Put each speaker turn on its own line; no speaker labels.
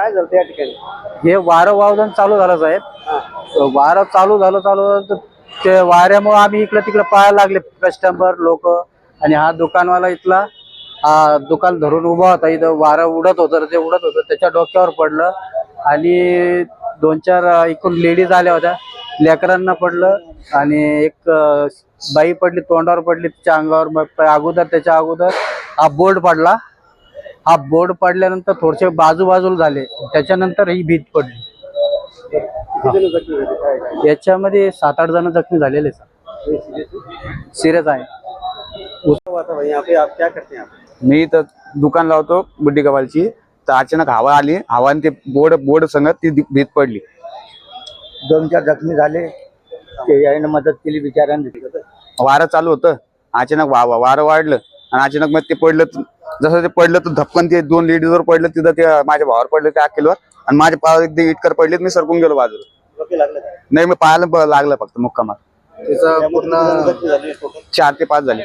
काय झालं या ठिकाणी?
हे वारं वावदान चालू झालं साहेब. वारं चालू झालं चालू ते वाऱ्यामुळे आम्ही इकडे तिकडे पाहायला लागले. कस्टमर लोक आणि हा दुकानवाला इथला हा दुकान धरून उभा होता. इथं वारं उडत होतं ते उडत होतं. त्याच्या डोक्यावर पडलं आणि दोन चार एकूण लेडीज आल्या होत्या. लेकरांना पडलं आणि एक बाई पडली तोंडावर पडली तिच्या अंगावर अगोदर त्याच्या अगोदर हा बोर्ड पडला. हा बोर्ड पडल्यानंतर थोडेसे बाजू बाजूला झाले. त्याच्यानंतर ही भीत पडली. याच्यामध्ये सात आठ जण जखमी झालेले सिरियस आहे.
हुआ था भाई यहाँ पे आप क्या करते हैं आप
मी तर दुकान लावतो बुड्डी कबालची तर अचानक हवा आली. हवाने ते बोर्ड बोर्ड संगत ती भीत पडली.
दोन चार जखमी झाले. ते यायनं मदत केली बिचाऱ्यांनी.
वारं चालू होतं. अचानक वा- वारं वाढलं. आणि अचानक मग ते पडलं जसं ते पडलं तर धपकन ते दोन लेडीजवर पडलं तिथं ते माझ्या भावावर पडलं त्या अखेलवर आणि माझ्या पायावर एकदा इटकर पडले मी सरकून गेलो बाजूला. नाही मी पायाला लागलं फक्त मुक्कामात.
टोटल
चार ते पाच झाले.